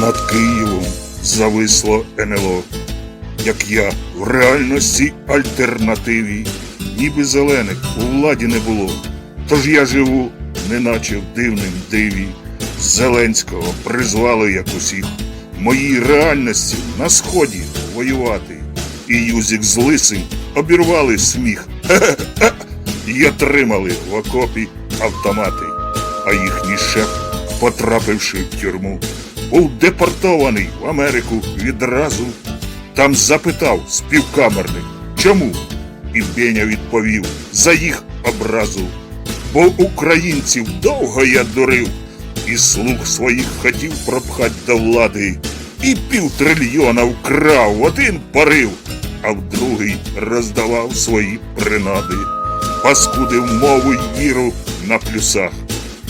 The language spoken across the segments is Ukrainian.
Над Києвом зависло НЛО, як я в реальності альтернативі, ніби зелених у владі не було. Тож я живу, неначе в дивним диві. Зеленського призвали як усіх. Моїй реальності на сході воювати. І Юзік з лисим обірвали сміх. І отримали в окопі автомати. А їхній шеф, потрапивши в тюрму, був депортований в Америку відразу. Там запитав співкамерник, чому? І Беня відповів за їх образу. Бо українців довго я дурив, і слуг своїх хотів пропхать до влади, і півтрильйона вкрав один порив, а в другий роздавав свої принади, паскудив мову й віру на плюсах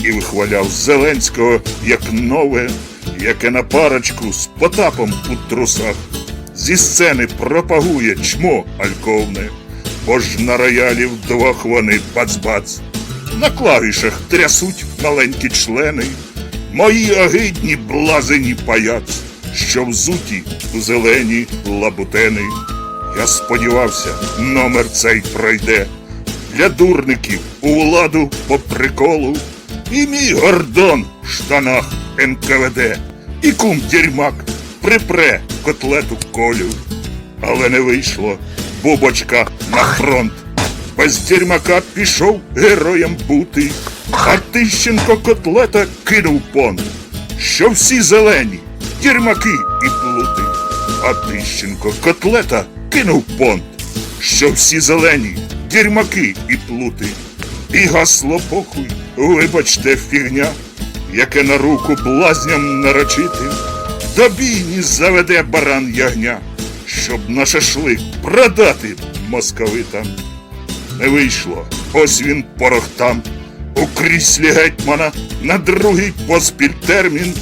і вихваляв Зеленського як нове, яке на парочку з потапом у трусах. Зі сцени пропагує чмо альковне, бо ж на роялі вдвох вони бац-бац. На клавішах трясуть маленькі члени, мої огидні блазені паяц, що взуті в зелені лабутени. Я сподівався, номер цей пройде. Для дурників у владу по приколу, і мій гордон в штанах НКВД, і кум дерьмак припре котлету колю. Але не вийшло, бубочка на фронт. Без дерьмака пішов героєм бути, а Тищенко котлета кинув понт. Що всі зелені, дерьмаки і плути. А Тищенко котлета кинув понт. Що всі зелені, дерьмаки і плути. І гасло похуй, вибачте, фігня, яке на руку блазням нарочити. До бійні заведе баран ягня, щоб на шашлик продати московитам. Не вийшло, ось він порох там, у кріслі гетьмана на другий поспіль термін,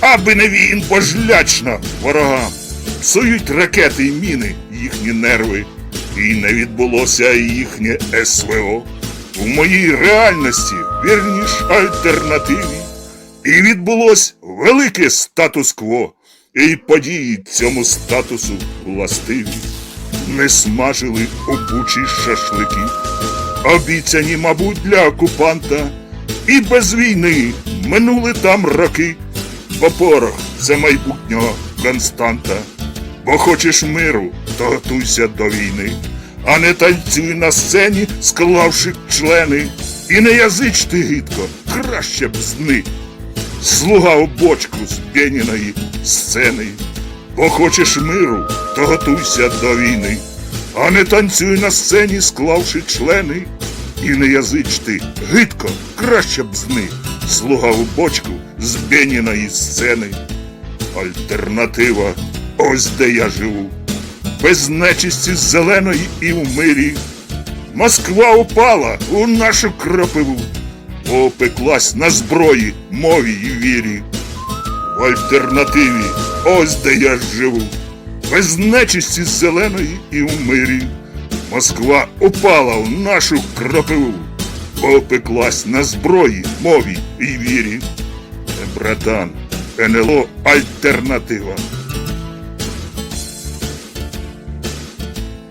аби не він божлячно ворогам. Псують ракети й міни їхні нерви, і не відбулося їхнє СВО. У моїй реальності, вірніш альтернативі, і відбулось велике статус-кво, і події цьому статусу властиві. Не смажили у бучі шашлики, обіцяні, мабуть, для окупанта, і без війни минули там роки, бо порох це майбутнього константа. Бо хочеш миру, то готуйся до війни, а не танцюй на сцені, склавши члени, і не язич ти гидко, краще б зник. Слуга у бочку з Бєніної сцени. Бо хочеш миру, то готуйся до війни, а не танцюй на сцені, склавши члени, і не язич ти, гидко, краще б зник. Слуга у бочку з Бєніної сцени. Альтернатива, ось де я живу. Без нечисті зеленої і в мирі. Москва упала у нашу кропиву, опеклась на зброї, мові і вірі. В альтернативі, ось де я живу, без нечисті зеленої і в мирі. Москва упала в нашу кропиву, опеклась на зброї, мові і вірі. Е, Братан, НЛО альтернатива.